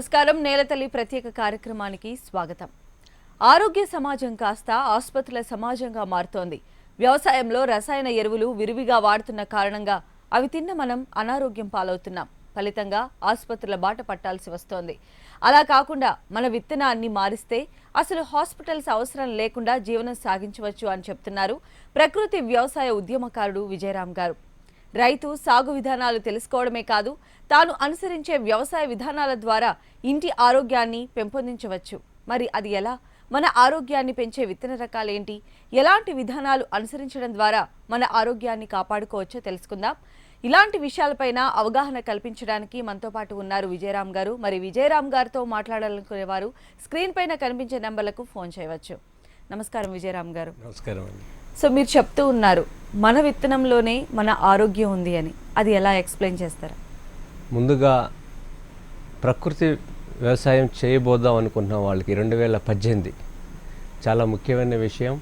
నమస్కారం. నేలతల్లి ప్రత్యేక కార్యక్రమానికి స్వాగతం. ఆరోగ్య సమాజం కాస్త ఆసుపత్రుల సమాజంగా మారుతోంది. వ్యవసాయంలో రసాయన ఎరువులు విరివిగా వాడుతున్న కారణంగా అవి తిన్న మనం అనారోగ్యం పాలవుతున్నాం. ఫలితంగా ఆసుపత్రుల బాట పట్టాల్సి వస్తోంది. అలా కాకుండా మన విత్తనాన్ని మారిస్తే అసలు హాస్పిటల్స్ అవసరం లేకుండా జీవనం సాగించవచ్చు అని చెప్తున్నారు ప్రకృతి వ్యవసాయ ఉద్యమకారుడు విజయరామ్ గారు. రైతు సాగు విధానాలు తెలుసుకోవడమే కాదు తాను అనుసరించే వ్యవసాయ విధానాల ద్వారా ఇంటి ఆరోగ్యాన్ని పెంపొందించవచ్చు. మరి అది ఎలా? మన ఆరోగ్యాన్ని పెంచే విత్తన రకాలేంటి? ఎలాంటి విధానాలు అనుసరించడం ద్వారా మన ఆరోగ్యాన్ని కాపాడుకోవచ్చో తెలుసుకుందాం. ఇలాంటి విషయాలపైన అవగాహన కల్పించడానికి మనతో పాటు ఉన్నారు విజయరామ్ గారు. మరి విజయరామ్ గారితో మాట్లాడాలనుకునేవారు స్క్రీన్ పైన కనిపించే నెంబర్లకు ఫోన్ చేయవచ్చు. నమస్కారం విజయరామ్ గారు. నమస్కారం అండి. సో మీరు చెప్తూ ఉన్నారు మన విత్తనంలోనే మన ఆరోగ్యం ఉంది అని. అది ఎలా ఎక్స్ప్లెయిన్ చేస్తారా? ముందుగా ప్రకృతి వ్యవసాయం చేయబోదాం అనుకున్న వాళ్ళకి రెండు వేల పద్దెనిమిది. చాలా ముఖ్యమైన విషయం.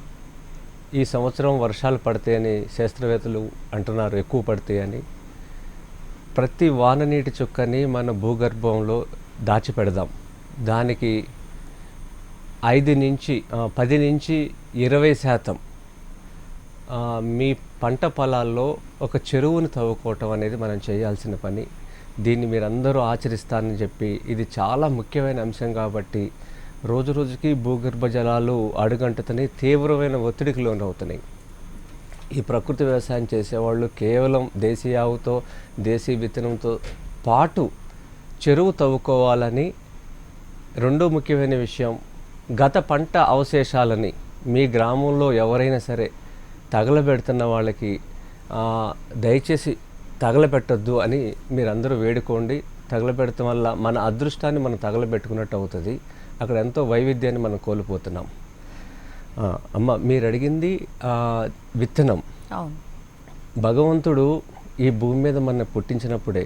ఈ సంవత్సరం వర్షాలు పడతాయని శాస్త్రవేత్తలు అంటున్నారు ఎక్కువ పడతాయని. ప్రతి వాన నీటి చుక్కని మన భూగర్భంలో దాచిపెడదాం. దానికి ఐదు నుంచి పది నుంచి ఇరవై శాతం మీ పంట పొలాల్లో ఒక చెరువును తవ్వుకోవటం అనేది మనం చేయాల్సిన పని. దీన్ని మీరందరూ ఆచరిస్తారని చెప్పి ఇది చాలా ముఖ్యమైన అంశం కాబట్టి రోజు రోజుకి భూగర్భ జలాలు అడుగంటుతున్నాయి తీవ్రమైన ఒత్తిడికి లోనవుతున్నాయి. ఈ ప్రకృతి వ్యవసాయం చేసేవాళ్ళు కేవలం దేశీయ ఆవుతో దేశీ విత్తనంతో పాటు చెరువు తవ్వుకోవాలని రెండో ముఖ్యమైన విషయం గత పంట అవశేషాలని మీ గ్రామంలో ఎవరైనా సరే తగలబెడుతున్న వాళ్ళకి దయచేసి తగలబెట్టొద్దు అని మీరందరూ వేడుకోండి. తగలబెడటం వల్ల మన అదృష్టాన్ని మనం తగలబెట్టుకున్నట్టు అవుతుంది. అక్కడ ఎంతో వైవిధ్యాన్ని మనం కోల్పోతున్నాం. అమ్మ మీరు అడిగింది విత్తనం. భగవంతుడు ఈ భూమి మీద మన పుట్టించినప్పుడే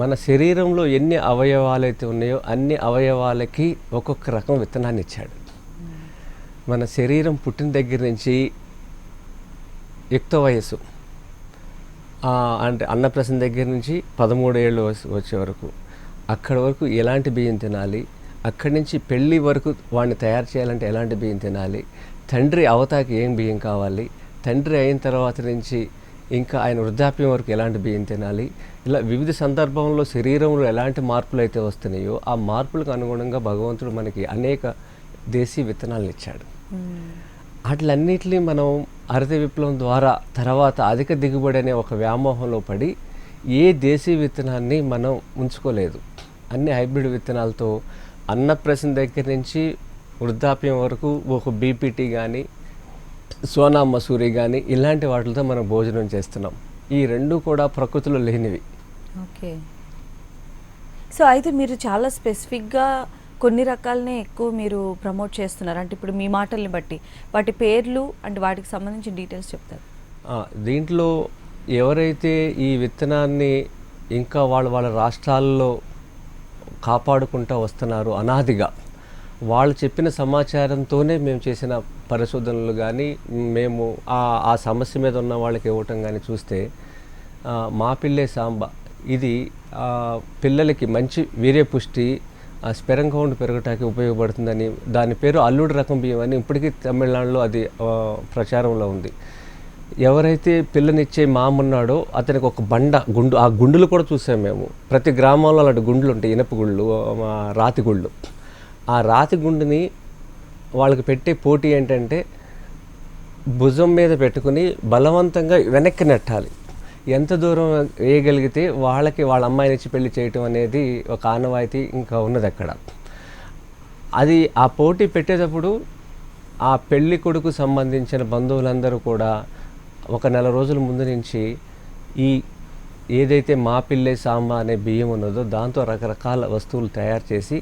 మన శరీరంలో ఎన్ని అవయవాలు అయితే ఉన్నాయో అన్ని అవయవాలకి ఒక్కొక్క రకం విత్తనాన్ని ఇచ్చాడు మన శరీరం పుట్టిన దగ్గర నుంచి యుక్త వయస్సు. అంటే అన్నప్రసన్న దగ్గర నుంచి పదమూడు ఏళ్ళు వచ్చే వరకు. అక్కడ వరకు ఎలాంటి బియ్యం తినాలి? అక్కడి నుంచి పెళ్ళి వరకు వాడిని తయారు చేయాలంటే ఎలాంటి బియ్యం తినాలి? తండ్రి అవతాకి ఏం బియ్యం కావాలి? తండ్రి అయిన తర్వాత నుంచి ఇంకా ఆయన వృద్ధాప్యం వరకు ఎలాంటి బియ్యం తినాలి? ఇలా వివిధ సందర్భంలో శరీరంలో ఎలాంటి మార్పులు అయితే వస్తున్నాయో ఆ మార్పులకు అనుగుణంగా భగవంతుడు మనకి అనేక దేశీ విత్తనాలను ఇచ్చాడు. వాటిలన్నిటినీ మనం హరిత విప్లవం ద్వారా తర్వాత అధిక దిగుబడి అనే ఒక వ్యామోహంలో పడి ఏ దేశీ విత్తనాన్ని మనం ఉంచుకోలేదు. అన్ని హైబ్రిడ్ విత్తనాలతో అన్నప్రసన్న దగ్గర నుంచి వృద్ధాప్యం వరకు ఒక బీపీటీ కానీ సోనా మసూరి కానీ ఇలాంటి వాటితో మనం భోజనం చేస్తున్నాం. ఈ రెండు కూడా ప్రకృతిలో లేనివి. ఓకే. సో అయితే మీరు చాలా స్పెసిఫిక్గా కొన్ని రకాలనే ఎక్కువ మీరు ప్రమోట్ చేస్తున్నారు. అంటే ఇప్పుడు మీ మాటల్ని బట్టి వాటి పేర్లు అండ్ వాటికి సంబంధించిన డీటెయిల్స్ చెప్తారు. దీంట్లో ఎవరైతే ఈ విత్తనాన్ని ఇంకా వాళ్ళ వాళ్ళ రాష్ట్రాల్లో కాపాడుకుంటూ వస్తున్నారు అనాదిగా వాళ్ళు చెప్పిన సమాచారంతోనే మేము చేసిన పరిశోధనలు కానీ మేము ఆ ఆ సమస్య మీద ఉన్న వాళ్ళకి ఇవ్వటం కానీ చూస్తే మా పిల్లే సాంబ. ఇది పిల్లలకి మంచి వీర్యపుష్టి స్పెరం కౌంట్ పెరగటానికి ఉపయోగపడుతుందని దాని పేరు అల్లుడు రకం బియ్యం అని ఇప్పటికీ తమిళనాడులో అది ప్రచారంలో ఉంది. ఎవరైతే పిల్లనిచ్చే మామున్నాడో అతనికి ఒక బండ గుండు ఆ గుండులు కూడా చూసాం మేము. ప్రతి గ్రామంలో అలాంటి గుండులు ఉంటాయి ఇనప గుళ్ళు రాతి గుళ్ళు. ఆ రాతి గుండుని వాళ్ళకి పెట్టే పోటీ ఏంటంటే భుజం మీద పెట్టుకుని బలవంతంగా వెనక్కి నెట్టాలి. ఎంత దూరం వేయగలిగితే వాళ్ళకి వాళ్ళ అమ్మాయిని ఇచ్చి పెళ్ళి చేయటం అనేది ఒక ఆనవాయితీ ఇంకా ఉన్నది అక్కడ. అది ఆ పోటీ పెట్టేటప్పుడు ఆ పెళ్ళి కొడుకు సంబంధించిన బంధువులందరూ కూడా ఒక నెల రోజుల ముందు నుంచి ఈ ఏదైతే మా పిల్లే సాంబా అనే బియ్యం ఉన్నదో దాంతో రకరకాల వస్తువులు తయారు చేసి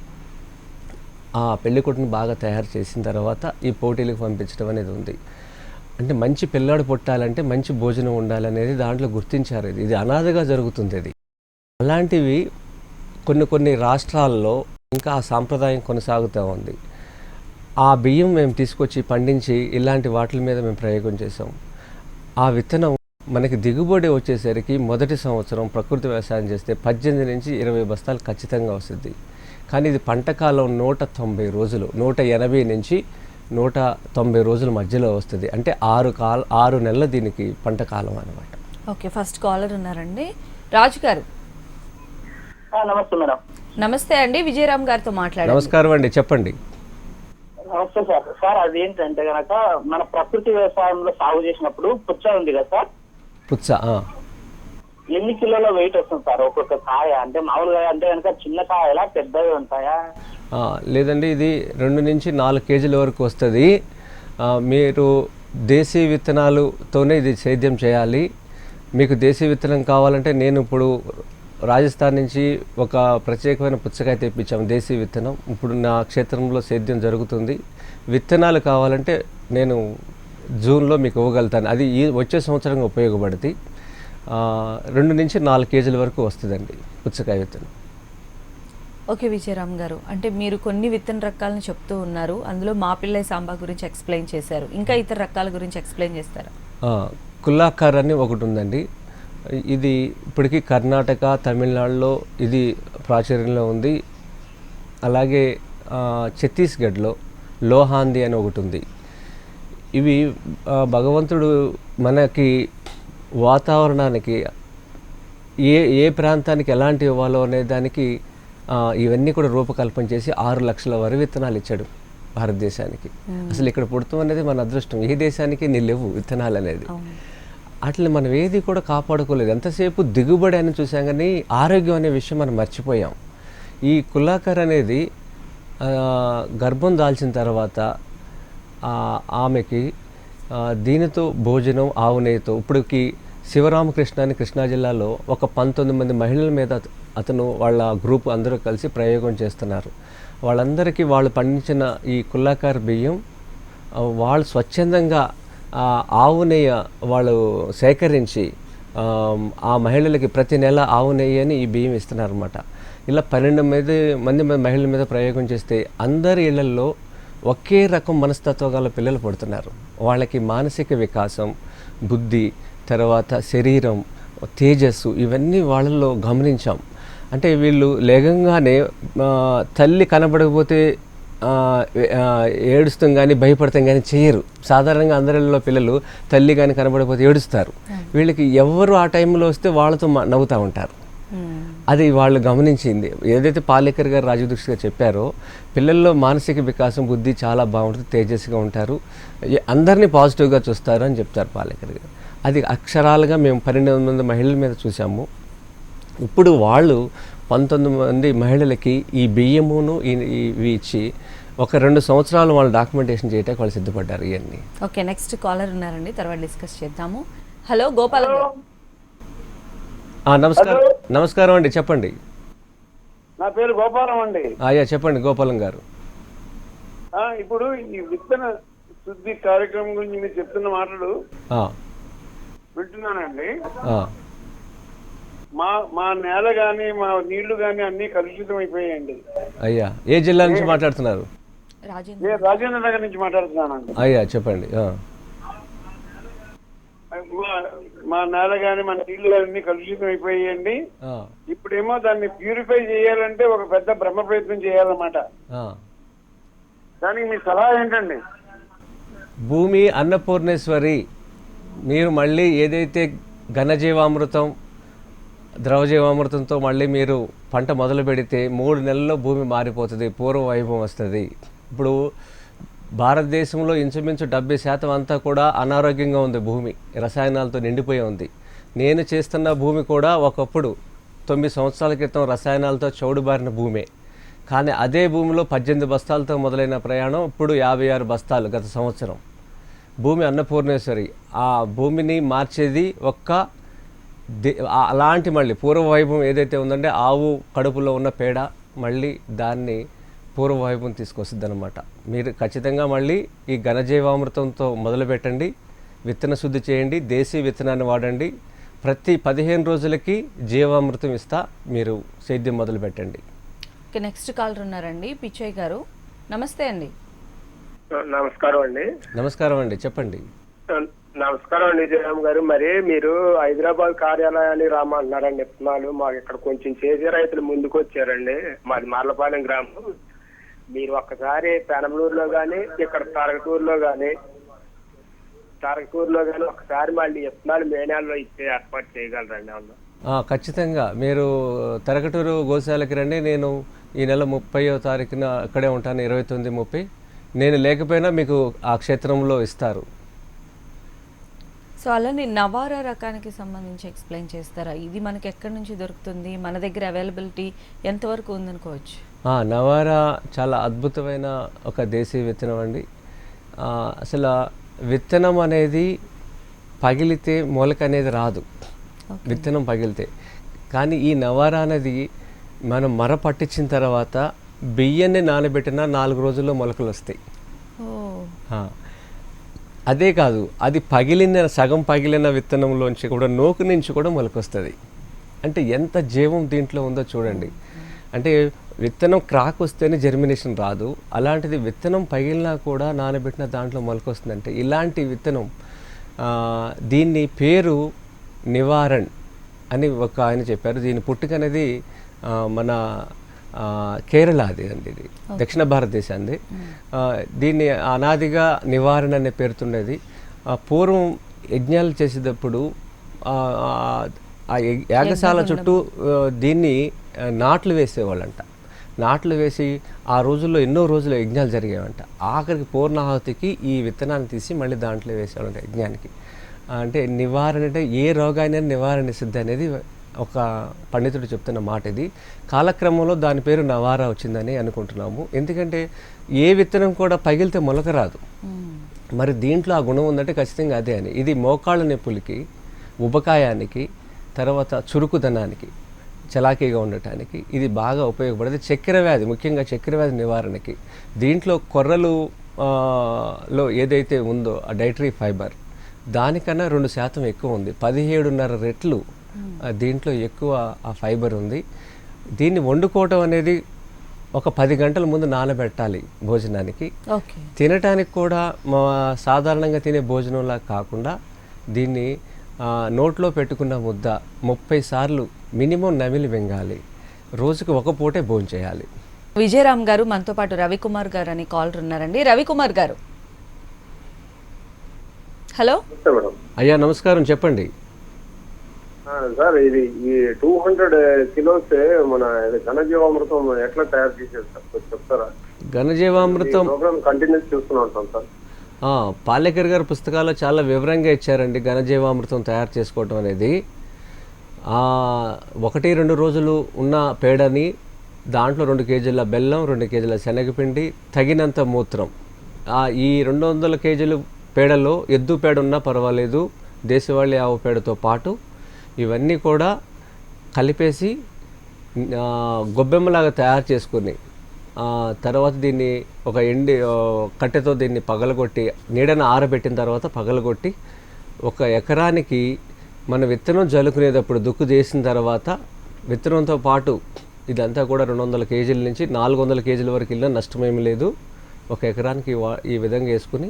ఆ పెళ్ళి బాగా తయారు చేసిన తర్వాత ఈ పోటీలకు పంపించడం అనేది ఉంది. అంటే మంచి పిల్లాడు పుట్టాలంటే మంచి భోజనం ఉండాలనేది దాంట్లో గుర్తించారు ఇది. ఇది అనాథగా జరుగుతుంది ఇది. అలాంటివి కొన్ని కొన్ని రాష్ట్రాల్లో ఇంకా ఆ సాంప్రదాయం కొనసాగుతూ ఉంది. ఆ బియ్యం మేము తీసుకొచ్చి పండించి ఇలాంటి వాటి మీద మేము ప్రయోగం చేసాం ఆ విత్తనం మనకి దిగుబడి వచ్చేసరికి మొదటి సంవత్సరం ప్రకృతి వ్యవసాయం చేస్తే పద్దెనిమిది నుంచి ఇరవై బస్తాలు ఖచ్చితంగా వస్తుంది. కానీ ఇది పంట కాలం నూట తొంభై రోజులు నూట ఎనభై నుంచి నూట తొంభై రోజుల మధ్యలో వస్తుంది. అంటే ఆరు కాల ఆరు నెలల దీనికి పంట కాలం అనమాట ఓకే ఫస్ట్ కాలర్ ఉన్నారండి. రాజు గారు. ఆ, నమస్తే మేడం. నమస్తే అండి విజయరామ్ గారితో మాట్లాడండి. నమస్కారం అండి చెప్పండి. నమస్తే సార్. సార్ అది ఏంటంటే గనక మన ప్రకృతి వ్యవసాయంలో సాగు చేసినప్పుడు పుచ్చ ఉంది కదా సార్? పుచ్చ ఆ. ఎన్ని కిలోల వెయిట్ వస్తుంది సార్? ఒక్కొక్క కాయ అంటే మామూలుగా అంటే కనుక చిన్న కాయలా పెద్దవి ఉంటాయా? లేదండి ఇది రెండు నుంచి నాలుగు కేజీల వరకు వస్తుంది. మీరు దేశీ విత్తనాలతోనే ఇది సేద్యం చేయాలి. మీకు దేశీ విత్తనం కావాలంటే నేను ఇప్పుడు రాజస్థాన్ నుంచి ఒక ప్రత్యేకమైన పుచ్చకాయ తెప్పించాము దేశీ విత్తనం. ఇప్పుడు నా క్షేత్రంలో సేద్యం జరుగుతుంది. విత్తనాలు కావాలంటే నేను జూన్లో మీకు ఇవ్వగలుగుతాను. అది ఈ వచ్చే సంవత్సరం ఉపయోగపడుతుంది. రెండు నుంచి నాలుగు కేజీల వరకు వస్తుందండి పుచ్చకాయ విత్తనం. ఓకే విజయరామ్ గారు. అంటే మీరు కొన్ని విత్తన రకాలను చెప్తూ ఉన్నారు. అందులో మా పిల్లై సాంబా గురించి ఎక్స్ప్లెయిన్ చేశారు. ఇంకా ఇతర రకాల గురించి ఎక్స్ప్లెయిన్ చేస్తారా? కుల్లాకార్ అని ఒకటి ఉందండి ఇది ఇప్పటికీ కర్ణాటక తమిళనాడులో ఇది ప్రాచుర్యంలో ఉంది. అలాగే ఛత్తీస్గఢ్లో లోహాంది అని ఒకటి ఉంది ఇవి భగవంతుడు మనకి వాతావరణానికి ఏ ఏ ప్రాంతానికి ఎలాంటి ఇవ్వాలో అనే దానికి ఇవన్నీ కూడా రూపకల్పన చేసి ఆరు లక్షల వరి విత్తనాలు ఇచ్చాడు భారతదేశానికి. అసలు ఇక్కడ పుడతాం అనేది మన అదృష్టం. ఏ దేశానికి? నీ లేవు విత్తనాలు అనేది. అట్లా మనం ఏది కూడా కాపాడుకోలేదు. ఎంతసేపు దిగుబడి అని చూసాం కానీ ఆరోగ్యం అనే విషయం మనం మర్చిపోయాం. ఈ కులాకర్ అనేది గర్భం దాల్చిన తర్వాత ఆమెకి దీనితో భోజనం ఆవు నెయ్యితో. ఇప్పటికి శివరామకృష్ణ అని కృష్ణా జిల్లాలో ఒక పంతొమ్మిది మంది మహిళల మీద అతను వాళ్ళ గ్రూప్ అందరూ కలిసి ప్రయోగం చేస్తున్నారు. వాళ్ళందరికీ వాళ్ళు పండించిన ఈ కుల్లాకార్ బియ్యం వాళ్ళు స్వచ్ఛందంగా ఆవు నెయ్యి వాళ్ళు సేకరించి ఆ, మహిళలకి ప్రతి నెల ఆవు నెయ్యి అని ఈ బియ్యం ఇస్తున్నారన్నమాట. ఇలా పన్నెండు మీద మంది మహిళల మీద ప్రయోగం చేస్తే అందరి ఇళ్ళలో ఒకే రకం మనస్తత్వం గల పిల్లలు పుడుతున్నారు. వాళ్ళకి మానసిక వికాసం బుద్ధి తర్వాత శరీరం తేజస్సు ఇవన్నీ వాళ్ళల్లో గమనించాం. అంటే వీళ్ళు లేగంగానే తల్లి కనబడకపోతే ఏడుస్తాం కానీ భయపడతాం కానీ చేయరు. సాధారణంగా అందరిలో పిల్లలు తల్లి కానీ కనబడకపోతే ఏడుస్తారు. వీళ్ళకి ఎవరు ఆ టైంలో వస్తే వాళ్ళతో నవ్వుతూ ఉంటారు. అది వాళ్ళు గమనించింది. ఏదైతే పాలేకర్ గారు రాజదృష్టిగా చెప్పారో పిల్లల్లో మానసిక వికాసం బుద్ధి చాలా బాగుంటుంది తేజస్సుగా ఉంటారు. అందరినీ పాజిటివ్గా చూస్తారు అని చెప్తారు పాలేకర్ గారు. అది అక్షరాలుగా మేము పన్నెండు మంది మహిళల మీద చూసాము ఇప్పుడు వాళ్ళు పంతొమ్మిది మంది మహిళలకి ఈ బియ్యమును ఇవి ఇచ్చి ఒక రెండు సంవత్సరాలు వాళ్ళు డాక్యుమెంటేషన్ చేయడానికి వాళ్ళు సిద్ధపడ్డారు ఇవన్నీ ఓకే నెక్స్ట్ కాలర్ ఉన్నారండి. తర్వాత డిస్కస్ చేద్దాము. హలో గోపాలం నమస్కారం. నమస్కారం అండి చెప్పండి. నా పేరు గోపాలం అండి. అయ్యా చెప్పండి గోపాలం గారు. ఆ, ఇప్పుడు ఈ విత్తన శుద్ధి కార్యక్రమం గురించి మీరు చెప్తున్న మాటలు ఆ, వింటున్నానండి. ఆ. మా మా నేల గాని మా నీళ్ళు గాని అన్ని కలుషితం అయిపోయాయండి అయ్యా ఏ జిల్లా నుంచి మాట్లాడుతున్నారు? రాజేంద్ర నేను రాజేంద్ర నగర్ నుంచి మాట్లాడుతున్నానండి. అయ్యా చెప్పండి ఆ. మా- మా నేల గాని మన నీళ్ళు గాని అన్ని కలుషితం అయిపోయాయండి ఆ, ఇప్పుడేమో దాన్ని ప్యూరిఫై చేయాలంటే ఒక పెద్ద బ్రహ్మ ప్రయత్నం చేయాలన్నమాట. ఆ. దానికి మీ సలహా ఏంటండి? భూమి అన్నపూర్ణేశ్వరి మీరు మళ్ళీ ఏదైతే ఘనజీవామృతం ద్రవజీవామృతంతో మళ్ళీ మీరు పంట మొదలు పెడితే మూడు నెలల్లో భూమి మారిపోతుంది పూర్వ వైభవం వస్తుంది. ఇప్పుడు భారతదేశంలో ఇంచుమించు డెబ్బై శాతం అంతా కూడా అనారోగ్యంగా ఉంది భూమి రసాయనాలతో నిండిపోయి ఉంది. నేను చేస్తున్న భూమి కూడా ఒకప్పుడు తొమ్మిది సంవత్సరాల క్రితం రసాయనాలతో చౌడుబారిన భూమే. కానీ అదే భూమిలో పద్దెనిమిది బస్తాలతో మొదలైన ప్రయాణం ఇప్పుడు యాభై ఆరు బస్తాలు గత సంవత్సరం. భూమి అన్నపూర్ణేశ్వరి. ఆ భూమిని మార్చేది ఒక్క అలాంటి మళ్ళీ పూర్వ వైభవం ఏదైతే ఉందంటే ఆవు కడుపులో ఉన్న పేడ మళ్ళీ దాన్ని పూర్వ వైభవం తీసుకొస్తుంది అనమాట మీరు ఖచ్చితంగా మళ్ళీ ఈ ఘనజీవామృతంతో మొదలు పెట్టండి విత్తన శుద్ధి చేయండి దేశీ విత్తనాన్ని వాడండి. ప్రతి పదిహేను రోజులకి జీవామృతం ఇస్తా మీరు సేద్యం మొదలు పెట్టండి ఓకే నెక్స్ట్ కాలర్ ఉన్నారండి పిచ్చయ్య గారు. నమస్తే అండి. నమస్కారం అండి. నమస్కారం అండి చెప్పండి. నమస్కారం అండి జయరామ్ గారు. మరి మీరు హైదరాబాద్ కార్యాలయానికి రామంటున్నారండి విత్తనాలు మాకు ఇక్కడ కొంచెం చేసే రైతులు ముందుకు వచ్చారండి. మాది మార్లపాలెం గ్రామం. మీరు ఒక్కసారి పెనమలూరులో కానీ ఇక్కడ తరగటూరులో కానీ తరగటూరులో కానీ ఒకసారి మళ్ళీ విత్తనాలు మే నెలలో ఇచ్చే ఏర్పాటు చేయగలరండి అవును ఆ, ఖచ్చితంగా. మీరు తరగటూరు గోశాలకి రండి. నేను ఈ నెల ముప్పయో తారీఖున అక్కడే ఉంటాను ఇరవై తొమ్మిది ముప్పై. నేను లేకపోయినా మీకు ఆ క్షేత్రంలో ఇస్తారు. సో అలానే నవారా రకానికి సంబంధించి ఎక్స్ప్లెయిన్ చేస్తారా? ఇది మనకి ఎక్కడి నుంచి దొరుకుతుంది? మన దగ్గర అవైలబిలిటీ ఎంతవరకు ఉందనుకోవచ్చు? నవారా చాలా అద్భుతమైన ఒక దేశీయ విత్తనం అండి. అసలు విత్తనం అనేది పగిలితే మొలక అనేది రాదు. విత్తనం పగిలితే. కానీ ఈ నవారా అనేది మనం మర పట్టించిన తర్వాత బియ్యాన్ని నానబెట్టిన నాలుగు రోజుల్లో మొలకలు వస్తాయి. అదే కాదు అది పగిలిన సగం పగిలిన విత్తనంలోంచి కూడా నోకు నుంచి కూడా మొలకొస్తుంది. అంటే ఎంత జీవం దీంట్లో ఉందో చూడండి. అంటే విత్తనం క్రాక్ వస్తేనే జర్మినేషన్ రాదు. అలాంటిది విత్తనం పగిలినా కూడా నానబెట్టిన దాంట్లో మొలకొస్తుందంటే ఇలాంటి విత్తనం దీన్ని పేరు నివారణ్ అని ఒక ఆయన చెప్పారు. దీని పుట్టుకనేది మన ఆ, కేరళ అది అండి ఇది. దక్షిణ భారతదేశాన్ని దీన్ని అనాదిగా నివారణ అనే పేరుతుండేది ఆ, పూర్వం యజ్ఞాలు చేసేటప్పుడు ఆ, ఆ, ఆ యగ్- యాగశాల చుట్టూ దీన్ని నాట్లు వేసేవాళ్ళంట. నాట్లు వేసి ఆ రోజుల్లో ఎన్నో రోజులు యజ్ఞాలు జరిగేవంట. ఆఖరికి పూర్ణాహుతికి ఈ విత్తనాన్ని తీసి మళ్ళీ దాంట్లో వేసేవాళ్ళంట యజ్ఞానికి. అంటే నివారణ అంటే ఏ రోగాన్ని నివారణ సిద్ధి అనేది ఒక పండితుడు చెప్తున్న మాట ఇది. కాలక్రమంలో దాని పేరు నవారా వచ్చిందని అనుకుంటున్నాము. ఎందుకంటే ఏ విత్తనం కూడా పగిలితే మొలక రాదు. మరి దీంట్లో ఆ గుణం ఉందంటే ఖచ్చితంగా అదే అని. ఇది మోకాళ్ళ నొప్పులకి ఉబకాయానికి తర్వాత చురుకుదనానికి చలాకీగా ఉండటానికి ఇది బాగా ఉపయోగపడేది. చక్కెర వ్యాధి ముఖ్యంగా చక్కెర వ్యాధి నివారణకి. దీంట్లో కొర్రలు లో ఏదైతే ఉందో ఆ డైటరీ ఫైబర్ దానికన్నా రెండు శాతం ఎక్కువ ఉంది. పదిహేడున్నర రెట్లు దీంట్లో ఎక్కువ ఆ ఫైబర్ ఉంది. దీన్ని వండుకోవటం అనేది ఒక పది గంటల ముందు నానబెట్టాలి భోజనానికి. ఓకే. తినటానికి కూడా మా సాధారణంగా తినే భోజనంలా కాకుండా దీన్ని ఆ, నోట్లో పెట్టుకున్న ముద్ద ముప్పై సార్లు మినిమం నమిలి వెంగాలి. రోజుకి ఒక పూటే భోజనం చేయాలి. విజయరామ్ గారు మనతో పాటు రవికుమార్ గారు అని కాలర్ ఉన్నారండి. రవికుమార్ గారు. హలో? అయ్యా నమస్కారం. చెప్పండి. సార్ ఇది ఈ టూ హండ్రెడ్ కిలోస్ మన ఘనజీవామృతం ఎట్లా తయారు చేసేది సార్? కొంచెం చెప్తారా? ఘనజీవామృతం ప్రోగ్రామ్ కంటిన్యూస్ చూస్తూనే ఉంటాం సార్. పాలేకర్ గారి పుస్తకాల్లో చాలా వివరంగా ఇచ్చారండి ఘనజీవామృతం తయారు చేసుకోవటం అనేది. ఒకటి రెండు రోజులు ఉన్న పేడని దాంట్లో రెండు కేజీల బెల్లం రెండు కేజీల శనగపిండి తగినంత మూత్రం. ఈ రెండు వందల కేజీలు పేడలో ఎద్దు పేడ ఉన్నా పర్వాలేదు దేశవాళీ ఆవు పేడతో పాటు ఇవన్నీ కూడా కలిపేసి గొబ్బెమ్మలాగా తయారు చేసుకుని తర్వాత దీన్ని ఒక ఎండి కట్టెతో దీన్ని పగలగొట్టి నీడన ఆరబెట్టిన తర్వాత పగలగొట్టి ఒక ఎకరానికి మన విత్తనం జల్లుకునేటప్పుడు దుక్కు చేసిన తర్వాత విత్తనంతో పాటు ఇదంతా కూడా రెండు వందల కేజీల నుంచి నాలుగు వందల కేజీల వరకు వెళ్ళినా నష్టమేమీ లేదు. ఒక ఎకరానికి వా- ఈ విధంగా వేసుకుని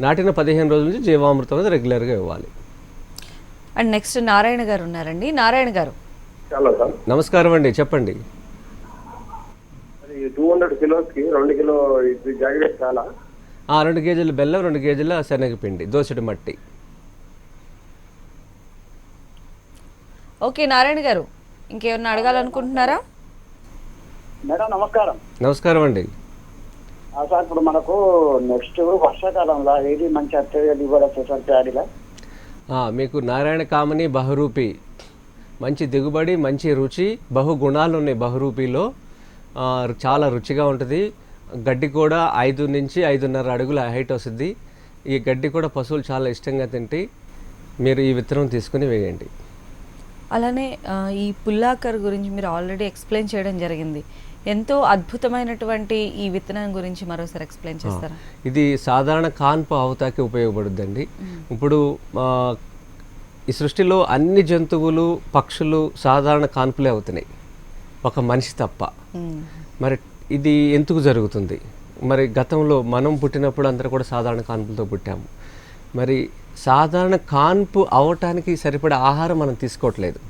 నాటిన పదిహేను రోజుల నుంచి జీవామృతం అనేది రెగ్యులర్గా ఇవ్వాలి. అండ్ నెక్స్ట్ నారాయణ గారు ఉన్నారండి. నారాయణ గారు. సార్. నమస్కారం అండి చెప్పండి. టూ హండ్రెడ్ కిలోస్కి రెండు కిలో ఇది జాగ్రత్త చాలా. ఆ, రెండు కేజీల బెల్లం రెండు కేజీల శనగపిండి దోసెడు మట్టి. ఓకే నారాయణ గారు ఇంకేమన్నా అడగాలనుకుంటున్నారా? మేడం నమస్కారం. నమస్కారం అండి. సార్ ఇప్పుడు మనకు నెక్స్ట్ వర్షాకాలంలో ఏది మంచి అత్యధిక దిగుబడి వస్తుంది సార్ ప్యాడీలో? మీకు నారాయణ కామని బహురూపి. మంచి దిగుబడి మంచి రుచి బహుగుణాలు ఉన్నాయి బహురూపిలో చాలా రుచిగా ఉంటుంది. గడ్డి కూడా ఐదు నుంచి ఐదున్నర అడుగుల హైట్ వస్తుంది. ఈ గడ్డి కూడా పశువులు చాలా ఇష్టంగా తింటాయి మీరు ఈ విత్తనం తీసుకుని వేయండి. అలానే ఈ పుల్లాకర్ గురించి మీరు ఆల్రెడీ ఎక్స్ప్లెయిన్ చేయడం జరిగింది. ఎంతో అద్భుతమైనటువంటి ఈ విత్తనం గురించి మరోసారి ఎక్స్ప్లెయిన్ చేస్తారా? ఇది సాధారణ కాన్పు ఆవుతాకి ఉపయోగపడుద్దండి. ఇప్పుడు ఈ సృష్టిలో అన్ని జంతువులు పక్షులు సాధారణ కాన్పులే అవుతున్నాయి. ఒక మనిషి తప్ప. మరి ఇది ఎందుకు జరుగుతుంది? మరి గతంలో మనం పుట్టినప్పుడు అందరూ కూడా సాధారణ కాన్పులతో పుట్టాము. మరి సాధారణ కాన్పు అవటానికి సరిపడే ఆహారం మనం తీసుకోవట్లేదు.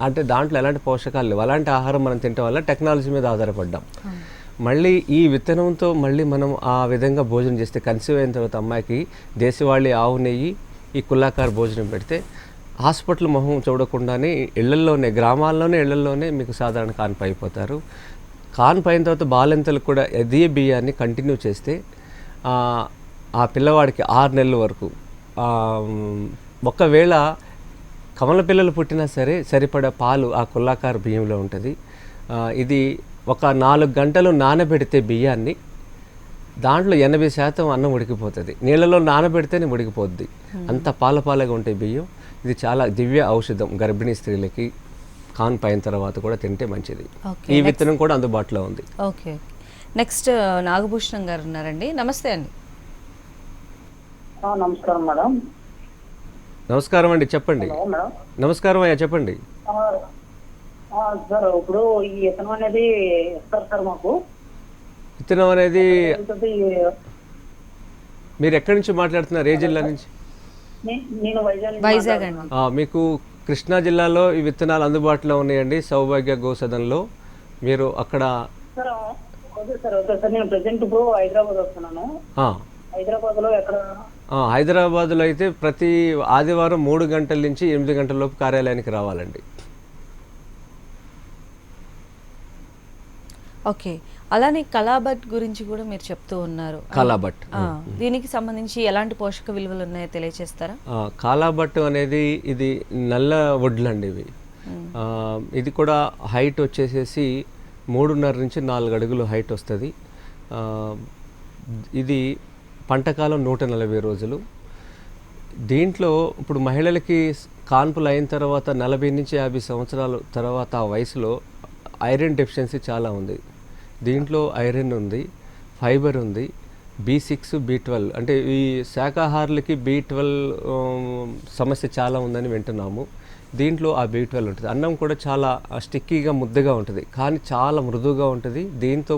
అంటే దాంట్లో ఎలాంటి పోషకాలు లేవు. అలాంటి ఆహారం మనం తినటం వల్ల టెక్నాలజీ మీద ఆధారపడ్డాం. మళ్ళీ ఈ విత్తనంతో మళ్ళీ మనం ఆ విధంగా భోజనం చేస్తే కన్సీవ్ అయిన తర్వాత అమ్మాయికి దేశవాళీ ఆవు నెయ్యి ఈ కుల్లాకార భోజనం పెడితే హాస్పిటల్ మొహం చూడకుండానే ఇళ్ళల్లోనే గ్రామాల్లోనే ఇళ్ళల్లోనే మీకు సాధారణ కాన్పు అయిపోతారు కాన్పు అయిన తర్వాత బాలింతలకు కూడా అదే బియ్యాన్ని కంటిన్యూ చేస్తే ఆ, పిల్లవాడికి ఆరు నెలల వరకు ఒకవేళ కమల పిల్లలు పుట్టినా సరే సరిపడా పాలు ఆ కుల్లాకార బియ్యంలో ఉంటుంది. ఇది ఒక నాలుగు గంటలు నానబెడితే బియ్యాన్ని దాంట్లో ఎనభై శాతం అన్నం ఉడికిపోతుంది. నీళ్ళలో నానబెడితేనే ఉడికిపోద్ది. అంత పాల పాలగా ఉంటాయి బియ్యం ఇది చాలా దివ్య ఔషధం. గర్భిణీ స్త్రీలకి కాన్ పైన తర్వాత కూడా తింటే మంచిది. ఈ విత్తనం కూడా అందుబాటులో ఉంది. ఓకే. నెక్స్ట్ నాగభూషణం గారు ఉన్నారండి. నమస్తే అండి. ఆ, నమస్కారం మేడం. నమస్కారం అండి చెప్పండి. నమస్కారం అయ్యా చెప్పండి. సార్ ఇప్పుడు ఈ ఇతనం అనేది ఇస్తారు సార్ మాకు. విత్తనం అనేది మీరు ఎక్కడి నుంచి మాట్లాడుతున్నారు? ఏ జిల్లా నుంచి? వైజాగ్ మీకు కృష్ణా జిల్లాలో ఈ విత్తనాలు అందుబాటులో ఉన్నాయండి సౌభాగ్య గోసదన్లో మీరు అక్కడ sir okay sir okay sir నేను ప్రెసెంట్ ఇప్పుడు హైదరాబాద్ వస్తున్నాను. ఆ, హైదరాబాద్లో ఎక్కడ హైదరాబాద్లో అయితే ప్రతి ఆదివారం మూడు గంటల నుంచి ఎనిమిది గంటల లోపు కార్యాలయానికి రావాలండి. ఓకే. అలానే కలాబట్ గురించి కూడా మీరు చెప్తూ ఉన్నారు. కాలాబట్ ఆ, దీనికి సంబంధించి ఎలాంటి పోషక విలువలు ఉన్నాయో తెలియజేస్తారా కాలాబట్టు అనేది ఇది నల్ల వడ్లు అండి ఇవి ఇది కూడా హైట్ వచ్చేసేసి మూడున్నర నుంచి నాలుగు అడుగులు హైట్ వస్తుంది. ఇది పంటకాలం నూట నలభై రోజులు. దీంట్లో ఇప్పుడు మహిళలకి కాన్పులు అయిన తర్వాత నలభై నుంచి యాభై సంవత్సరాల తర్వాత ఆ వయసులో ఐరన్ డెఫిషియన్సీ చాలా ఉంది. దీంట్లో ఐరన్ ఉంది ఫైబర్ ఉంది బి సిక్స్ బి ట్వెల్వ్ అంటే ఈ శాకాహారులకి బి ట్వెల్వ్ సమస్య చాలా ఉందని వింటున్నాము. దీంట్లో ఆ బి ట్వెల్వ్ ఉంటుంది. అన్నం కూడా చాలా స్టిక్కీగా ముద్దగా ఉంటుంది. కానీ చాలా మృదువుగా ఉంటుంది. దీంతో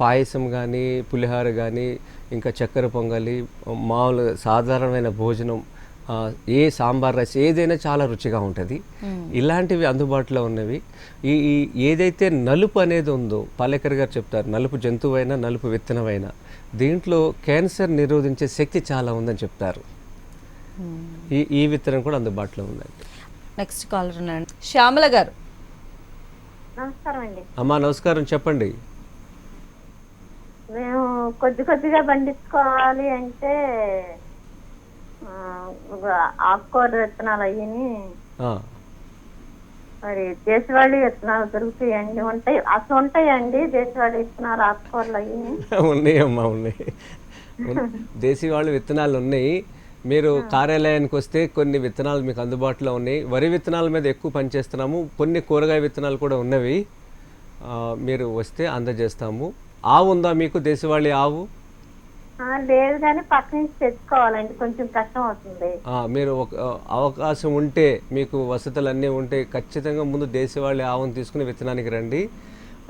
పాయసం కానీ పులిహోర కానీ ఇంకా చక్కెర పొంగలి మామూలు సాధారణమైన భోజనం ఏ సాంబార్ రైస్ ఏదైనా చాలా రుచిగా ఉంటుంది. ఇలాంటివి అందుబాటులో ఉన్నవి. ఈ ఏదైతే నలుపు అనేది ఉందో పాలేకర్ గారు చెప్తారు నలుపు జంతువైనా నలుపు విత్తనమైనా దీంట్లో క్యాన్సర్ నిరోధించే శక్తి చాలా ఉందని చెప్తారు. ఈ ఈ విత్తనం కూడా అందుబాటులో ఉందండి. నెక్స్ట్ కాలర్ శ్యామల గారు. నమస్కారం అండి. అమ్మా నమస్కారం చెప్పండి. మేము కొద్ది కొద్దిగా పండించుకోవాలి అంటే ఆకుకూర విత్తనాలు అయ్యి ఆ, మరి దేశవాళీ విత్తనాలు దొరుకుతాయండి ఉంటాయి. అసలు ఉంటాయండి దేశవాళీ విత్తనాలు ఆకుకూరలు అయ్యి ఉన్నాయి అమ్మా ఉన్నాయి. ఉన్- దేశీ వాళ్ళు విత్తనాలు ఉన్నాయి. మీరు కార్యాలయానికి వస్తే కొన్ని విత్తనాలు మీకు అందుబాటులో ఉన్నాయి. వరి విత్తనాల మీద ఎక్కువ పనిచేస్తున్నాము. కొన్ని కూరగాయ విత్తనాలు కూడా ఉన్నవి. మీరు వస్తే అందజేస్తాము. ఆవు ఉందా మీకు దేశవాళీ ఆవు? ఆ, లేదు కానీ పక్క నుంచి తెచ్చుకోవాలండి. కొంచెం కష్టం అవుతుంది. ఆ, మీరు ఒక అవకాశం ఉంటే మీకు వసతులు అన్నీ ఉంటే ఖచ్చితంగా ముందు దేశవాళీ ఆవును తీసుకుని విత్తనానికి రండి.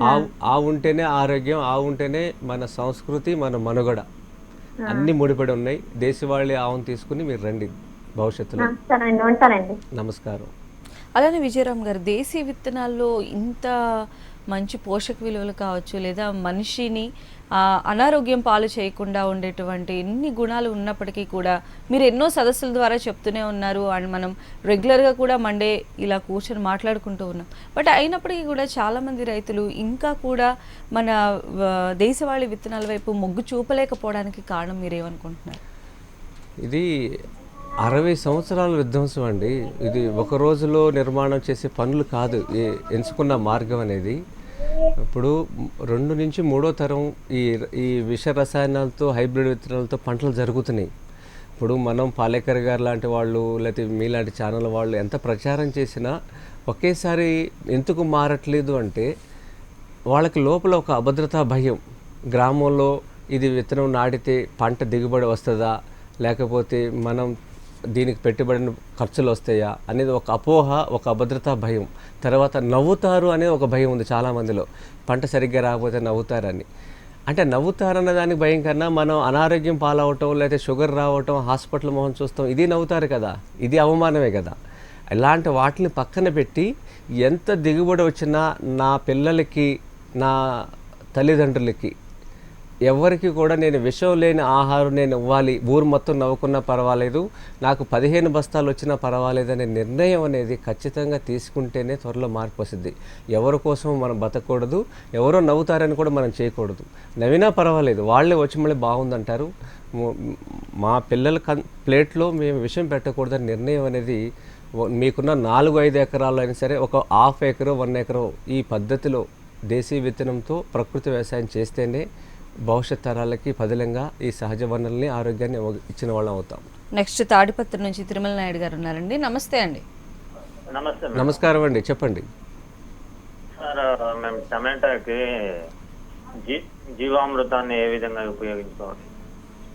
ఆవు ఆవు ఉంటేనే ఆరోగ్యం ఆవు ఉంటేనే మన సంస్కృతి మన మనుగడ. అన్నీ ముడిపడి ఉన్నాయి. దేశవాళీ ఆవును తీసుకుని మీరు రండి భవిష్యత్తులో. నమస్కారం. అలానే విజయరామ్ గారు దేశీ విత్తనాల్లో ఇంత మంచి పోషక విలువలు కావచ్చు లేదా మనిషిని అనారోగ్యం పాలు చేయకుండా ఉండేటువంటి ఎన్ని గుణాలు ఉన్నప్పటికీ కూడా మీరు ఎన్నో సదస్సుల ద్వారా చెప్తూనే ఉన్నారు. అండ్ మనం రెగ్యులర్గా కూడా మండే ఇలా కూర్చొని మాట్లాడుకుంటూ ఉన్నాం. బట్ అయినప్పటికీ కూడా చాలామంది రైతులు ఇంకా కూడా మన దేశవాళీ విత్తనాల వైపు మొగ్గు చూపలేకపోవడానికి కారణం మీరేమనుకుంటున్నారు? ఇది అరవై సంవత్సరాల విధ్వంసం అండి. ఇది ఒక రోజులో నిర్మాణం చేసే పనులు కాదు ఈ ఎంచుకున్న మార్గం అనేది. ఇప్పుడు రెండు నుంచి మూడో తరం ఈ ఈ విష రసాయనాలతో హైబ్రిడ్ విత్తనాలతో పంటలు జరుగుతున్నాయి. ఇప్పుడు మనం పాలేకర్ గారు లాంటి వాళ్ళు లేకపోతే మీలాంటి ఛానల్ వాళ్ళు ఎంత ప్రచారం చేసినా ఒకేసారి ఎందుకు మారట్లేదు అంటే వాళ్ళకి లోపల ఒక అభద్రతా భయం. గ్రామంలో ఇది విత్తనం నాటితే పంట దిగుబడి వస్తుందా? లేకపోతే మనం దీనికి పెట్టుబడిన ఖర్చులు వస్తాయా అనేది ఒక అపోహ ఒక అభద్రతా భయం. తర్వాత నవ్వుతారు అనేది ఒక భయం ఉంది చాలామందిలో. పంట సరిగ్గా రాకపోతే నవ్వుతారని అంటే నవ్వుతారన్న దానికి భయం కన్నా మనం అనారోగ్యం పాలవటం లేకపోతే షుగర్ రావటం హాస్పిటల్ మొహం చూస్తాం ఇది నవ్వుతారు కదా. ఇది అవమానమే కదా. ఇలాంటి వాటిని పక్కన పెట్టి ఎంత దిగుబడి వచ్చినా నా పిల్లలకి నా తల్లిదండ్రులకి ఎవరికి కూడా నేను విషం లేని ఆహారం నేను ఇవ్వాలి. ఊరు మొత్తం నవ్వుకున్నా పర్వాలేదు. నాకు పదిహేను బస్తాలు వచ్చినా పర్వాలేదు అనే నిర్ణయం అనేది ఖచ్చితంగా తీసుకుంటేనే త్వరలో మార్పు వస్తుంది. ఎవరి కోసం మనం బతకూడదు ఎవరో నవ్వుతారని కూడా మనం చేయకూడదు. నవ్వినా పర్వాలేదు. వాళ్ళే వచ్చి మళ్ళీ బాగుందంటారు. మా పిల్లల కన్ ప్లేట్లో మేము విషయం పెట్టకూడదని నిర్ణయం అనేది మీకున్న నాలుగు ఐదు ఎకరాల్లో అయినా సరే ఒక హాఫ్ ఎకరో వన్ ఎకరో ఈ పద్ధతిలో దేశీయ విత్తనంతో ప్రకృతి వ్యవసాయం చేస్తేనే భవిష్యత్ తరాలకి పదిలంగా ఈ సహజ వనరుల్ని ఆరోగ్యాన్ని ఇచ్చిన వాళ్ళం అవుతాం. నెక్స్ట్ తాడిపత్రి నుంచి తిరుమల నాయుడు గారు ఉన్నారండి. నమస్తే అండి. నమస్తే నమస్కారం అండి. చెప్పండి. సార్ మేము టమాటాకి జీ జీవామృతాన్ని ఏ విధంగా ఉపయోగించుకోవాలి?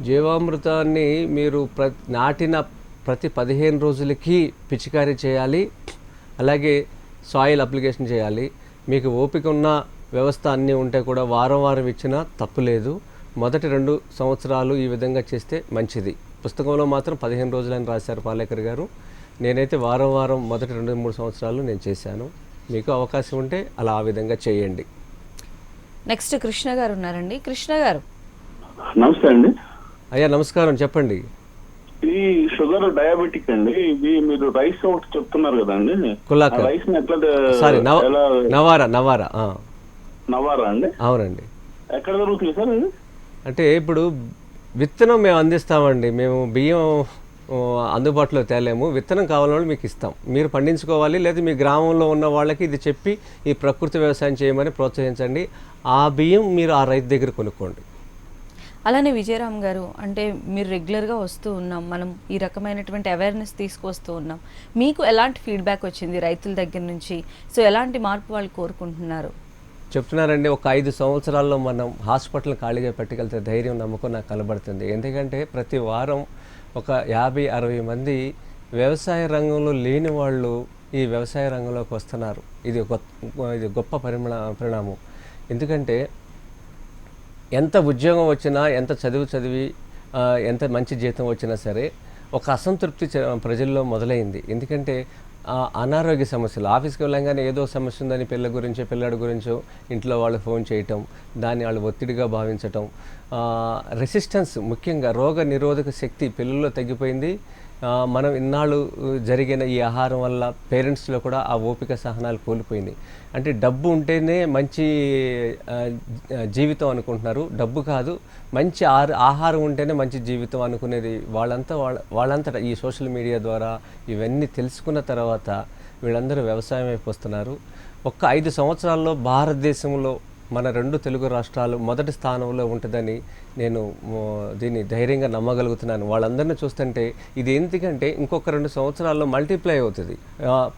జీవామృతాన్ని మీరు ప్ర నాటిన ప్రతి పదిహేను రోజులకి పిచికారీ చేయాలి. అలాగే సాయిల్ అప్లికేషన్ చేయాలి. మీకు ఓపిక ఉన్న వ్యవస్థ అన్నీ ఉంటే కూడా వారం వారం ఇచ్చినా తప్పు లేదు. మొదటి రెండు సంవత్సరాలు ఈ విధంగా చేస్తే మంచిది. పుస్తకంలో మాత్రం పదిహేను రోజులని రాశారు పాలేకర్ గారు. నేనైతే వారం వారం మొదటి రెండు మూడు సంవత్సరాలు నేను చేశాను. మీకు అవకాశం ఉంటే అలా ఆ విధంగా చేయండి. నెక్స్ట్ కృష్ణ గారు ఉన్నారండి. కృష్ణ గారు. నమస్తే అండి. అయ్యా నమస్కారం. చెప్పండి. ఇది షుగర్ డయాబెటిక్ అండి. ఇది మీరు రైస్ ఒకటి చెప్తున్నారు కదండి. రైస్ ఎట్లా సారీ నవ ఎలా నవారా నవారా అండి? అవునండి. ఎక్కడ దొరుకుతుంది సార్ ఇది? అంటే ఇప్పుడు విత్తనం మేము అందిస్తామండి. మేము బియ్యం అందుబాటులో తేలేము. విత్తనం కావాలని మీకు ఇస్తాం. మీరు పండించుకోవాలి లేదా మీ గ్రామంలో ఉన్న వాళ్ళకి ఇది చెప్పి ఈ ప్రకృతి వ్యవసాయం చేయమని ప్రోత్సహించండి. ఆ బియ్యం మీరు ఆ రైతు దగ్గర కొనుక్కోండి. అలానే విజయరామ్ గారు అంటే మీరు రెగ్యులర్గా వస్తూ ఉన్నాం. మనం ఈ రకమైనటువంటి అవేర్నెస్ తీసుకొస్తూ ఉన్నాం. మీకు ఎలాంటి ఫీడ్బ్యాక్ వచ్చింది రైతుల దగ్గర నుంచి? సో ఎలాంటి మార్పు వాళ్ళు కోరుకుంటున్నారు? చెప్తున్నారండి ఒక ఐదు సంవత్సరాల్లో మనం హాస్పిటల్ ఖాళీగా పెట్టుకెళ్తే ధైర్యం నమ్మకం నాకు కనబడుతుంది. ఎందుకంటే ప్రతి వారం ఒక యాభై అరవై మంది వ్యవసాయ రంగంలో లేని వాళ్ళు ఈ వ్యవసాయ రంగంలోకి వస్తున్నారు. ఇది గొప్ప ఇది గొప్ప పరిమా పరిణామం. ఎందుకంటే ఎంత ఉద్యోగం వచ్చినా ఎంత చదువు చదివి ఎంత మంచి జీతం వచ్చినా సరే ఒక అసంతృప్తి ప్రజల్లో మొదలైంది. ఎందుకంటే అనారోగ్య సమస్యలు. ఆఫీస్కి వెళ్ళంగానే ఏదో సమస్య ఉందని పిల్ల గురించో పిల్లడి గురించో ఇంట్లో వాళ్ళు ఫోన్ చేయటం దాన్ని వాళ్ళు ఒత్తిడిగా భావించటం. రెసిస్టెన్స్ ముఖ్యంగా రోగ నిరోధక శక్తి పిల్లల్లో తగ్గిపోయింది. మనం ఇన్నాళ్ళు జరిగిన ఈ ఆహారం వల్ల పేరెంట్స్లో కూడా ఆ ఓపిక సహనాలు కోల్పోయినాయి అంటే డబ్బు ఉంటేనే మంచి జీవితం అనుకుంటున్నారు. డబ్బు కాదు మంచి ఆహారం ఉంటేనే మంచి జీవితం అనుకునేది వాళ్ళంతా వాళ్ళ వాళ్ళంతటా ఈ సోషల్ మీడియా ద్వారా ఇవన్నీ తెలుసుకున్న తర్వాత వీళ్ళందరూ వ్యవసాయం వైపు వస్తున్నారు. ఒక్క ఐదు సంవత్సరాల్లో భారతదేశంలో మన రెండు తెలుగు రాష్ట్రాలు మొదటి స్థానంలో ఉంటుందని నేను దీన్ని ధైర్యంగా నమ్మగలుగుతున్నాను. వాళ్ళందరినీ చూస్తుంటే ఇది ఎందుకంటే ఇంకొక రెండు సంవత్సరాల్లో మల్టిప్లై అవుతుంది.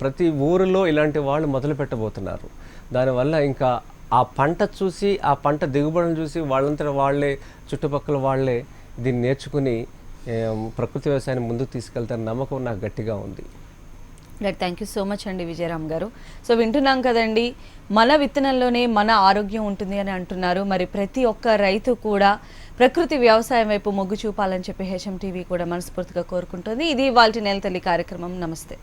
ప్రతి ఊరిలో ఇలాంటి వాళ్ళు మొదలు పెట్టబోతున్నారు. దానివల్ల ఇంకా ఆ పంట చూసి ఆ పంట దిగుబడిని చూసి వాళ్ళంతా వాళ్ళే చుట్టుపక్కల వాళ్ళే దీన్ని నేర్చుకుని ప్రకృతి వ్యవసాయాన్ని ముందుకు తీసుకెళ్తారని నమ్మకం నాకు గట్టిగా ఉంది. Right thank you so much అండి విజయరామ్ గారు. సో వింటున్నాం కదండి మన విత్తనంలోనే మన ఆరోగ్యం ఉంటుంది అని అంటున్నారు. మరి ప్రతి ఒక్క రైతు కూడా ప్రకృతి వ్యవసాయం వైపు మొగ్గు చూపాలని చెప్పి హెచ్ఎం టీవీ కూడా మనస్ఫూర్తిగా కోరుకుంటుంది. ఇది వాళ్ళ నెల తల్లి కార్యక్రమం. నమస్తే.